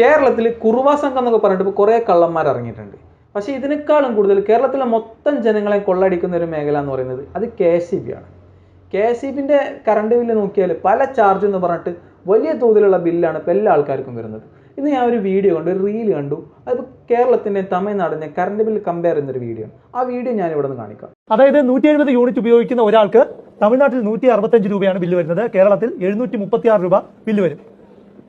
കേരളത്തിൽ കുറുവ സംഘം എന്നൊക്കെ പറഞ്ഞിട്ട് ഇപ്പോൾ കുറേ കള്ളന്മാർ ഇറങ്ങിയിട്ടുണ്ട്. പക്ഷേ ഇതിനേക്കാളും കൂടുതൽ കേരളത്തിലെ മൊത്തം ജനങ്ങളെ കൊള്ളടിക്കുന്ന ഒരു മേഖല എന്ന് പറയുന്നത് അത് കെ എസ് ആണ്. കെ ഇ ബിന്റെ കറണ്ട് ബില്ല് നോക്കിയാൽ പല ചാർജ് എന്ന് പറഞ്ഞിട്ട് വലിയ തോതിലുള്ള ബില്ലാണ് ഇപ്പോൾ എല്ലാ ആൾക്കാർക്കും വരുന്നത്. ഇന്ന് ഞാൻ ഒരു വീഡിയോ കണ്ടു ഒരു റീൽ കണ്ടു. അത് കേരളത്തിന്റെ തമിഴ്നാടിന്റെ കറണ്ട് ബില്ല് കമ്പയർ ചെയ്യുന്ന ഒരു വീഡിയോ ആണ്. ആ വീഡിയോ ഞാൻ ഇവിടെ നിന്ന് കാണിക്കാം. അതായത് നൂറ്റി എഴുപത് യൂണിറ്റ് ഉപയോഗിക്കുന്ന ഒരാൾക്ക് തമിഴ്നാട്ടിൽ നൂറ്റി അറുപത്തഞ്ച് രൂപയാണ് ബില്ല് വരുന്നത്. കേരളത്തിൽ എഴുന്നൂറ്റി മുപ്പത്തി ആറ് രൂപ ബില്ല് വരും.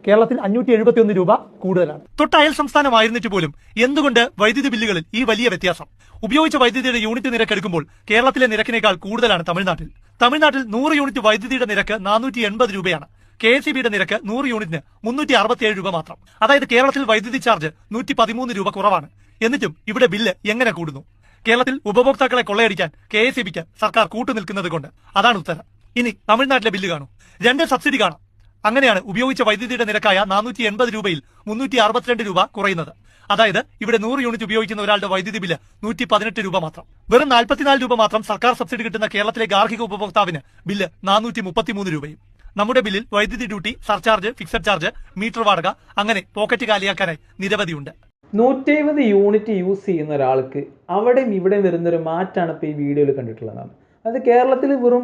കേരളത്തിൽ അഞ്ഞൂറ്റി എഴുപത്തി ഒന്ന് രൂപ കൂടുതലാണ്. തൊട്ട് അയൽ സംസ്ഥാനമായിരുന്നിട്ട് പോലും എന്തുകൊണ്ട് വൈദ്യുതി ബില്ലുകളിൽ ഈ വലിയ വ്യത്യാസം? ഉപയോഗിച്ച വൈദ്യുതിയുടെ യൂണിറ്റ് നിരക്ക് എടുക്കുമ്പോൾ കേരളത്തിലെ നിരക്കിനേക്കാൾ കൂടുതലാണ് തമിഴ്നാട്ടിൽ. തമിഴ്നാട്ടിൽ നൂറ് യൂണിറ്റ് വൈദ്യുതിയുടെ നിരക്ക് നാനൂറ്റി എൺപത് രൂപയാണ്. കെ എസ് ബിയുടെ നിരക്ക് നൂറ് യൂണിറ്റിന് മുന്നൂറ്റി അറുപത്തിയേഴ് രൂപ മാത്രം. അതായത് കേരളത്തിൽ വൈദ്യുതി ചാർജ് നൂറ്റി പതിമൂന്ന് രൂപ കുറവാണ്. എന്നിട്ടും ഇവിടെ ബില്ല് എങ്ങനെ കൂടുന്നു? കേരളത്തിൽ ഉപഭോക്താക്കളെ കൊള്ളയടിക്കാൻ കെ എസ് ബിക്ക് സർക്കാർ കൂട്ടുനിൽക്കുന്നത് കൊണ്ട് അതാണ് ഉത്തരം. ഇനി തമിഴ്നാട്ടിലെ ബില്ല് കാണൂ. രണ്ട് സബ്സിഡി കാണാം. അങ്ങനെയാണ് ഉപയോഗിച്ച വൈദ്യുതിയുടെ നിരക്കായ നാനൂറ്റി എൺപത് രൂപയിൽ മുന്നൂറ്റി അറുപത്തിരണ്ട് രൂപ കുറയുന്നത്. അതായത് ഇവിടെ നൂറ് യൂണിറ്റ് ഉപയോഗിക്കുന്ന ഒരാളുടെ വൈദ്യുതി ബില്ല് നൂറ്റി പതിനെട്ട് രൂപ മാത്രം. വെറും നാൽപ്പത്തിനാല് രൂപ മാത്രം സർക്കാർ സബ്സിഡി കിട്ടുന്ന കേരളത്തിലെ ഗാർഹിക ഉപഭോക്താവിന് ബില്ല് നാനൂറ്റി മുപ്പത്തിമൂന്ന് രൂപയും. നമ്മുടെ ബില്ലിൽ വൈദ്യുതി duty surcharge fixed charge meter വാടക അങ്ങനെ പോക്കറ്റ് കാലിയാക്കാനായി നിരവധിയുണ്ട്. നൂറ്റെഴുപത് യൂണിറ്റ് യൂസ് ചെയ്യുന്ന ഒരാൾക്ക് അവിടെയും ഇവിടെയും വരുന്നൊരു മാറ്റാണ് ഇപ്പോൾ ഈ വീഡിയോയിൽ കണ്ടിട്ടുള്ളതാണ്. അത് കേരളത്തിൽ വെറും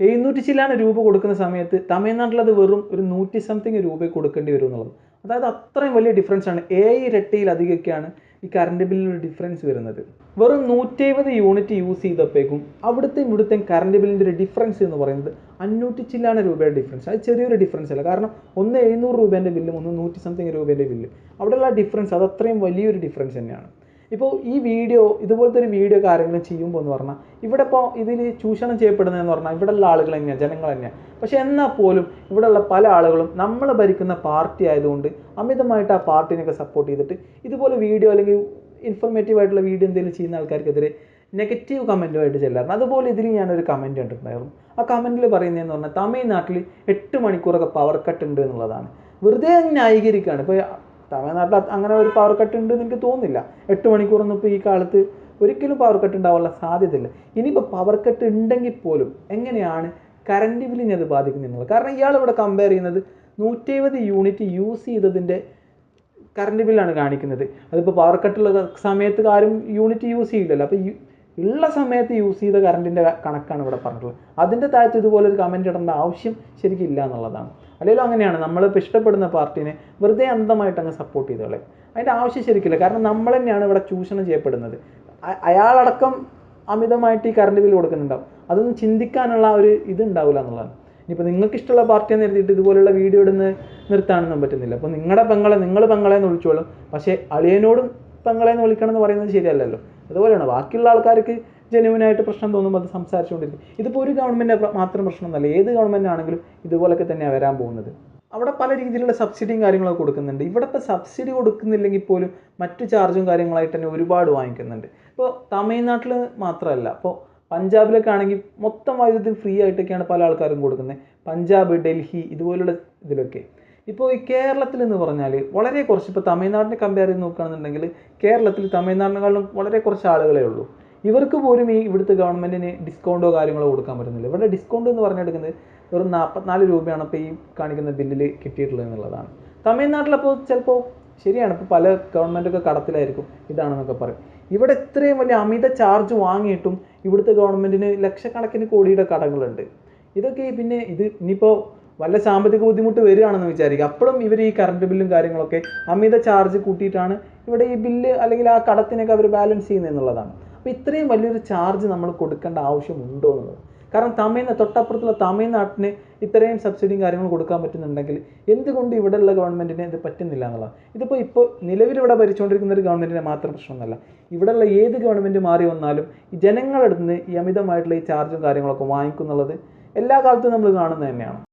എഴുന്നൂറ്റി ചില്ലാണ് രൂപ കൊടുക്കുന്ന സമയത്ത് തമിഴ്നാട്ടിലത് വെറും ഒരു നൂറ്റി സംതിങ് രൂപ കൊടുക്കേണ്ടി വരും എന്നുള്ളത്. അതായത് അത്രയും വലിയ ഡിഫറൻസ് ആണ്. ഏഴ് ഇരട്ടിയിലധികമൊക്കെയാണ് ഈ കറണ്ട് ബില്ലിന് ഡിഫറൻസ് വരുന്നത്. വെറും നൂറ്റെഴുപത് യൂണിറ്റ് യൂസ് ചെയ്തപ്പോഴേക്കും അവിടുത്തെ ഇവിടുത്തെ കറണ്ട് ബില്ലിന്റെ ഒരു ഡിഫറൻസ് എന്ന് പറയുന്നത് അഞ്ഞൂറ്റി ചില്ലാണ് രൂപയുടെ ഡിഫറൻസ് അത് ചെറിയൊരു ഡിഫറൻസ് അല്ല. കാരണം ഒന്ന് എഴുന്നൂറ് രൂപേന്റെ ബില്ലും ഒന്ന് നൂറ്റി സംതിങ് രൂപേന്റെ ബില്ല് അവിടെയുള്ള ഡിഫറൻസ് അത് അത്രയും വലിയൊരു ഡിഫറൻസ് തന്നെയാണ്. ഇപ്പോൾ ഈ വീഡിയോ ഇതുപോലത്തെ ഒരു വീഡിയോ കാര്യങ്ങളും ചെയ്യുമ്പോൾ എന്ന് പറഞ്ഞാൽ ഇവിടെ ഇപ്പോൾ ഇതിൽ ചൂഷണം ചെയ്യപ്പെടുന്നതെന്ന് പറഞ്ഞാൽ ഇവിടെയുള്ള ആളുകൾ തന്നെയാണ് ജനങ്ങൾ തന്നെയാണ് പക്ഷേ എന്നാൽ പോലും ഇവിടെയുള്ള പല ആളുകളും നമ്മൾ ഭരിക്കുന്ന പാർട്ടി ആയതുകൊണ്ട് അമിതമായിട്ട് ആ പാർട്ടിനെയൊക്കെ സപ്പോർട്ട് ചെയ്തിട്ട് ഇതുപോലെ വീഡിയോ അല്ലെങ്കിൽ ഇൻഫോർമേറ്റീവ് ആയിട്ടുള്ള വീഡിയോ എന്തെങ്കിലും ചെയ്യുന്ന ആൾക്കാർക്കെതിരെ നെഗറ്റീവ് കമന്റുമായിട്ട് ചെല്ലാറുണ്ട്. അതുപോലെ ഇതിൽ ഞാനൊരു കമന്റ് കണ്ടിട്ടുണ്ടായിരുന്നു. ആ കമന്റിൽ പറയുന്നതെന്ന് പറഞ്ഞാൽ തമിഴ്നാട്ടിൽ എട്ട് മണിക്കൂറൊക്കെ പവർ കട്ട് ഉണ്ട് എന്നുള്ളതാണ്. വെറുതെ ന്യായീകരിക്കുകയാണ്. ഇപ്പോൾ തമിഴ്നാട്ടിൽ അങ്ങനെ ഒരു പവർ കട്ട് ഉണ്ട് എന്ന് എനിക്ക് തോന്നുന്നില്ല. എട്ട് മണിക്കൂറൊന്നും ഇപ്പോൾ ഈ കാലത്ത് ഒരിക്കലും പവർ കട്ട് ഉണ്ടാവാനുള്ള സാധ്യതയില്ല. ഇനിയിപ്പോൾ പവർ കട്ട് ഉണ്ടെങ്കിൽ പോലും എങ്ങനെയാണ് കറണ്ട് ബില്ലിനെ അത് ബാധിക്കുന്നുള്ളത് കാരണം ഇയാൾ ഇവിടെ കമ്പയർ ചെയ്യുന്നത് നൂറ്റി യൂണിറ്റ് യൂസ് ചെയ്തതിന്റെ കറണ്ട് ബില്ലാണ് കാണിക്കുന്നത്. അതിപ്പോൾ പവർ കട്ടുള്ള സമയത്ത് ആരും യൂണിറ്റ് യൂസ് ചെയ്യില്ലല്ലോ. അപ്പോൾ ഉള്ള സമയത്ത് യൂസ് ചെയ്ത കറണ്ടിന്റെ കണക്കാണ് ഇവിടെ പറഞ്ഞിട്ടുള്ളത്. അതിന്റെ താഴത്ത് ഇതുപോലെ ഒരു കമന്റ് ഇടേണ്ട ആവശ്യം ശരിക്കും ഇല്ല എന്നുള്ളതാണ്. അല്ലെങ്കിലും അങ്ങനെയാണ്. നമ്മളിപ്പോൾ ഇഷ്ടപ്പെടുന്ന പാർട്ടീനെ വെറുതെ അന്ധമായിട്ട് അങ്ങ് സപ്പോർട്ട് ചെയ്തോളെ അതിന്റെ ആവശ്യം ശരിക്കില്ല. കാരണം നമ്മൾ തന്നെയാണ് ഇവിടെ ചൂഷണം ചെയ്യപ്പെടുന്നത്. അയാളടക്കം അമിതമായിട്ട് ഈ കറണ്ട് ബില്ല് കൊടുക്കുന്നുണ്ടാവും. അതൊന്നും ചിന്തിക്കാനുള്ള ഒരു ഇത് ഉണ്ടാവില്ല എന്നുള്ളതാണ്. ഇനിയിപ്പോൾ നിങ്ങൾക്ക് ഇഷ്ടമുള്ള നിർത്തിയിട്ട് ഇതുപോലുള്ള വീഡിയോ ഇടുന്ന നിർത്താനൊന്നും പറ്റുന്നില്ല. അപ്പോൾ നിങ്ങളുടെ പെങ്ങളെ നിങ്ങൾ പെങ്ങളെ എന്ന് വിളിച്ചോളും. പക്ഷേ അളിയനോടും പെങ്ങളെ എന്ന് വിളിക്കണം എന്ന് പറയുന്നത് ശരിയല്ലല്ലോ. അതുപോലെയാണ് ബാക്കിയുള്ള ആൾക്കാർക്ക് ജെനുവിനായിട്ട് പ്രശ്നം തോന്നുമ്പോൾ അത് സംസാരിച്ചുകൊണ്ടിരിക്കും. ഇതിപ്പോൾ ഒരു ഗവൺമെന്റ് മാത്രം പ്രശ്നമൊന്നുമല്ല. ഏത് ഗവൺമെന്റ് ആണെങ്കിലും ഇതുപോലൊക്കെ തന്നെയാണ് വരാൻ പോകുന്നത്. അവിടെ പല രീതിയിലുള്ള സബ്സിഡിയും കാര്യങ്ങളൊക്കെ കൊടുക്കുന്നുണ്ട്. ഇവിടുത്തെ സബ്സിഡി കൊടുക്കുന്നില്ലെങ്കിൽ പോലും മറ്റു ചാർജും കാര്യങ്ങളായിട്ട് തന്നെ ഒരുപാട് വാങ്ങിക്കുന്നുണ്ട്. ഇപ്പോൾ തമിഴ്നാട്ടിൽ മാത്രമല്ല. ഇപ്പോൾ പഞ്ചാബിലൊക്കെ ആണെങ്കിൽ മൊത്തം വൈദ്യുതി ഫ്രീ ആയിട്ടൊക്കെയാണ് പല ആൾക്കാരും കൊടുക്കുന്നത്. പഞ്ചാബ് ഡൽഹി ഇതുപോലുള്ള ഇതിലൊക്കെ. ഇപ്പോൾ ഈ കേരളത്തിൽ എന്ന് പറഞ്ഞാൽ വളരെ കുറച്ച് ഇപ്പോൾ തമിഴ്നാടിനെ കമ്പയർ ചെയ്ത് നോക്കുകയാണെന്നുണ്ടെങ്കിൽ കേരളത്തിൽ തമിഴ്നാടിനെക്കാളും വളരെ കുറച്ച് ആളുകളേ ഉള്ളൂ. ഇവർക്ക് പോലും ഈ ഇവിടുത്തെ ഗവൺമെന്റിന് ഡിസ്കൗണ്ടോ കാര്യങ്ങളോ കൊടുക്കാൻ പറ്റുന്നില്ല. ഇവിടെ ഡിസ്കൗണ്ട് എന്ന് പറഞ്ഞെടുക്കുന്നത് വെറും നാൽപ്പത്തിനാല് രൂപയാണ് ഇപ്പോൾ ഈ കാണിക്കുന്ന ബില്ലിൽ കിട്ടിയിട്ടുള്ളത് എന്നുള്ളതാണ്. തമിഴ്നാട്ടിലപ്പോൾ ചിലപ്പോൾ ശരിയാണ്. ഇപ്പോൾ പല ഗവൺമെന്റൊക്കെ കടത്തിലായിരിക്കും ഇതാണെന്നൊക്കെ പറയും. ഇവിടെ ഇത്രയും വലിയ അമിത ചാർജ് വാങ്ങിയിട്ടും ഇവിടുത്തെ ഗവൺമെന്റിന് ലക്ഷക്കണക്കിന് കോടിയുടെ കടങ്ങളുണ്ട്. ഇതൊക്കെ പിന്നെ ഇത് ഇനിയിപ്പോൾ വല്ല സാമ്പത്തിക ബുദ്ധിമുട്ട് വരികയാണെന്ന് വിചാരിക്കുക അപ്പോഴും ഇവർ ഈ കറണ്ട് ബില്ലും കാര്യങ്ങളൊക്കെ അമിത ചാർജ് കൂട്ടിയിട്ടാണ് ഇവിടെ ഈ ബില്ല് അല്ലെങ്കിൽ ആ കടത്തിനൊക്കെ അവർ ബാലൻസ് ചെയ്യുന്നത് എന്നുള്ളതാണ്. അപ്പോൾ ഇത്രയും വലിയൊരു ചാർജ് നമ്മൾ കൊടുക്കേണ്ട ആവശ്യമുണ്ടോ? എന്നുള്ളത് കാരണം തമിഴ്ന തൊട്ടപ്പുറത്തുള്ള തമിഴ്നാട്ടിന് ഇത്രയും സബ്സിഡിയും കാര്യങ്ങളും കൊടുക്കാൻ പറ്റുന്നുണ്ടെങ്കിൽ എന്തുകൊണ്ട് ഇവിടെയുള്ള ഗവൺമെന്റിന് ഇത് പറ്റുന്നില്ല എന്നുള്ളതാണ്. ഇതിപ്പോൾ ഇപ്പോൾ നിലവിൽ ഇവിടെ ഭരിച്ചുകൊണ്ടിരിക്കുന്ന ഒരു ഗവൺമെന്റിനെ മാത്രം പ്രശ്നമൊന്നുമല്ല. ഇവിടെയുള്ള ഏത് ഗവൺമെന്റ് മാറി വന്നാലും ഈ ജനങ്ങളുടെ ഈ അമിതമായിട്ടുള്ള ഈ ചാർജും കാര്യങ്ങളൊക്കെ വാങ്ങിക്കുന്നുള്ളത് എല്ലാ കാലത്തും നമ്മൾ കാണുന്നത് തന്നെയാണ്.